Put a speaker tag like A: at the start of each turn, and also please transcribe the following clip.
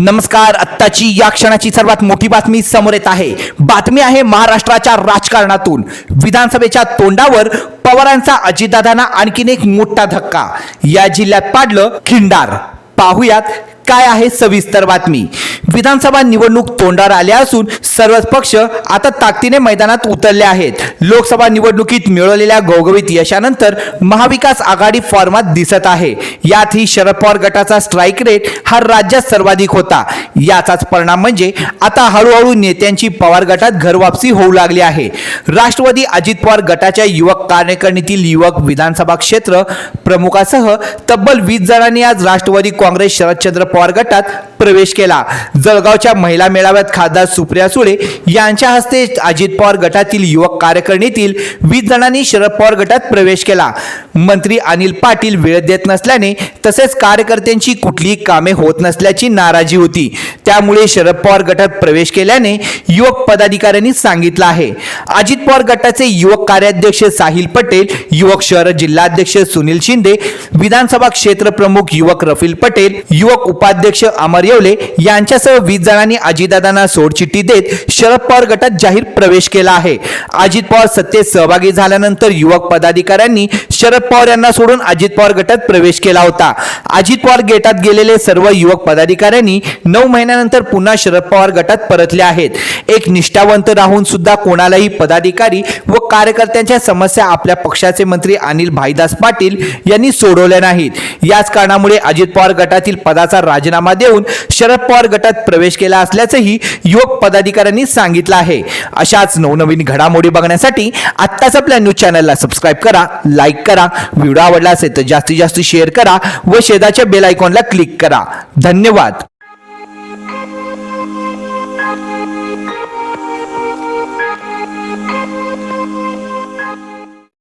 A: नमस्कार आत्ताची या क्षणाची सर्वात मोठी बातमी समोर येत आहे. बातमी आहे महाराष्ट्राच्या राजकारणातून. विधानसभेच्या तोंडावर पवारांचा अजितदादांना आणखीन एक मोठा धक्का. या जिल्ह्यात पाडलं खिंडार पाहुयात काय आहे सविस्तर बातमी. विधानसभा निवडणूक तोंडावर आल्या असून सर्वच पक्ष आता ताकदीने मैदानात उतरले आहेत. लोकसभा निवडणुकीत मिळवलेल्या घवघवीत यशानंतर महाविकास आघाडी फॉर्मात दिसत आहे. यातही शरद पवार गटाचा स्ट्राईक रेट हा राज्यात सर्वाधिक होता. याचाच परिणाम म्हणजे आता हळूहळू नेत्यांची पवार गटात घरवापसी होऊ लागली आहे. राष्ट्रवादी अजित पवार गटाच्या युवक कार्यकारिणीतील युवक विधानसभा क्षेत्र प्रमुखासह तब्बल वीस जणांनी आज राष्ट्रवादी काँग्रेस शरदचंद्र पवार गटात प्रवेश केला. जळगावच्या महिला मेळाव्यात खासदार सुप्रिया सुळे यांच्या हस्ते अजित पवार गटातील युवक कार्यकारिणीतील वीस जणांनी शरद पवार गटात प्रवेश केला. मंत्री अनिल पाटील वेळ देत नसल्याने तसेच कार्यकर्त्यांची कुठलीही कामे होत नसल्याची नाराजी होती. त्यामुळे शरद पवार गटात प्रवेश केल्याने युवक पदाधिकाऱ्यांनी सांगितलं आहे. अजित पवार गटाचे युवक कार्याध्यक्ष साहिल पटेल युवक शहर जिल्हाध्यक्ष सुनील शिंदे विधानसभा क्षेत्र प्रमुख युवक रफील पटेल युवक उपाध्यक्ष अमर येवले यांच्यासह वीस जणांनी अजितदादांना सोडचिठ्ठी देत शरद पवार गटात जाहीर प्रवेश केला आहे. अजित पवार सत्तेत सहभागी झाल्यानंतर युवक पदाधिकाऱ्यांनी शरद पवार यांना सोडून अजित पवार गटात प्रवेश केला होता. अजित पवार गटात गेलेले सर्व युवक पदाधिकाऱ्यांनी नऊ महिन्यानंतर पुन्हा शरद पवार गटात परतले आहेत. एक निष्ठावंत राहून सुद्धा कोणालाही पदाधिकारी व कार्यकर्त्यांच्या समस्या आपल्या पक्षाचे मंत्री अनिल भाईदास पाटील यांनी सोडवल्या नाहीत. याच कारणामुळे अजित पवार गटातील पदाचा राजीनामा देऊन शरद पवार गटात प्रवेश केला असल्याचंही युवक पदाधिकाऱ्यांनी सांगितलं आहे. अशाच नवनवीन घडामोडी बघण्यासाठी आत्ताच आपल्या न्यूज चॅनलला सबस्क्राईब करा लाईक करा व्हिडिओ आवडला असेल तर जास्तीत जास्त शेअर करा व शेजारच्या बेल आयकॉनला क्लिक करा. धन्यवाद.